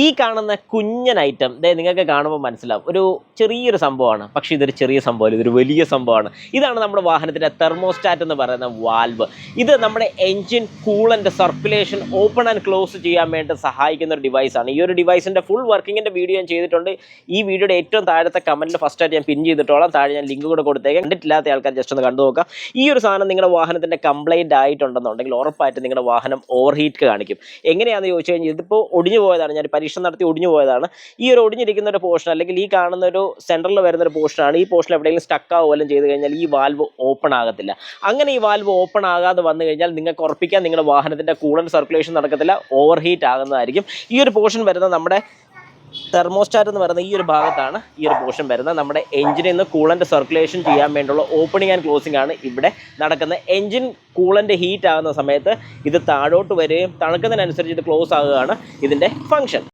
ഈ കാണുന്ന കുഞ്ഞൻ ഐറ്റം ദേ നിങ്ങൾക്ക് കാണുമ്പോൾ മനസ്സിലാവും. ഒരു ചെറിയൊരു സംഭവമാണ്. പക്ഷേ ഇതൊരു ചെറിയ സംഭവമല്ല ഇതൊരു വലിയ സംഭവമാണ്. ഇതാണ് നമ്മുടെ വാഹനത്തിന്റെ തെർമോസ്റ്റാറ്റ് എന്ന് പറയുന്ന വാൽവ് ഇത് നമ്മുടെ എൻജിൻ കൂളന്റെ സർക്കുലേഷൻ ഓപ്പൺ ആൻഡ് ക്ലോസ് ചെയ്യാൻ വേണ്ടി സഹായിക്കുന്ന ഒരു ഡിവൈസാണ് ഈ ഒരു ഡിവൈസിന്റെ ഫുൾ വർക്കിങ്ങിന്റെ വീഡിയോ ഞാൻ ചെയ്തിട്ടുണ്ട്. ഈ വീഡിയോയുടെ ഏറ്റവും താഴത്തെ കമന്റിൽ ഫസ്റ്റായിട്ട് ഞാൻ പിൻ ചെയ്തിട്ടോളാം. താഴെ ഞാൻ ലിങ്ക് കൂടെ കൊടുത്തേക്കാം. കണ്ടിട്ടില്ലാത്ത ആൾക്കാർ ജസ്റ്റ് ഒന്ന് കണ്ടു നോക്കാം. ഈ ഒരു സാധനം നിങ്ങളുടെ വാഹനത്തിന്റെ കംപ്ലൈന്റ് ആയിട്ടുണ്ടെന്നുണ്ടെങ്കിൽ ഉറപ്പായിട്ട് നിങ്ങളുടെ വാഹനം ഓവർ ഹീറ്റ് കാണിക്കും. എങ്ങനെയാണെന്ന് ചോദിച്ചു കഴിഞ്ഞാൽ ഇതിപ്പോൾ ഒടിഞ്ഞു പോയതാണ്. ഞാൻ പരീക്ഷണം നടത്തി ഒടിഞ്ഞു പോയതാണ്. ഈ ഒരു ഒടിഞ്ഞിരിക്കുന്ന ഒരു പോർഷൻ അല്ലെങ്കിൽ ഈ കാണുന്ന ഒരു സെൻട്രലിൽ വരുന്ന ഒരു പോർഷനാണ് ഈ പോർഷൻ എവിടെയെങ്കിലും സ്റ്റക്ക് ആവുകയും ചെയ്ത് കഴിഞ്ഞാൽ ഈ വാൽവ് ഓപ്പൺ ആകത്തില്ല. അങ്ങനെ ഈ വാൽവ് ഓപ്പൺ ആകാതെ വന്നു കഴിഞ്ഞാൽ നിങ്ങൾക്ക് ഉറപ്പിക്കാൻ നിങ്ങളുടെ വാഹനത്തിന്റെ കൂളൻ സർക്കുലേഷൻ നടക്കത്തില്ല ഓവർ ഹീറ്റ് ആകുന്നതായിരിക്കും. ഈ ഒരു പോർഷൻ വരുന്ന നമ്മുടെ തെർമോസ്റ്റാറ്റ് എന്ന് പറയുന്ന ഈ ഒരു ഭാഗത്താണ് ഈ ഒരു പോർഷൻ വരുന്നത്. നമ്മുടെ എഞ്ചിനിൽ നിന്ന് കൂളന്റ് സർക്കുലേഷൻ ചെയ്യാൻ വേണ്ടിയുള്ള ഓപ്പണിംഗ് ആൻഡ് ക്ലോസിംഗ് ആണ് ഇവിടെ നടക്കുന്നത് എഞ്ചിൻ കൂളന്റെ ഹീറ്റ് ആകുന്ന സമയത്ത് ഇത് താഴോട്ട് വരികയും തണുക്കുന്നതിനനുസരിച്ച് ഇത് ക്ലോസ് ആകുകയാണ് ഇതിന്റെ ഫംഗ്ഷൻ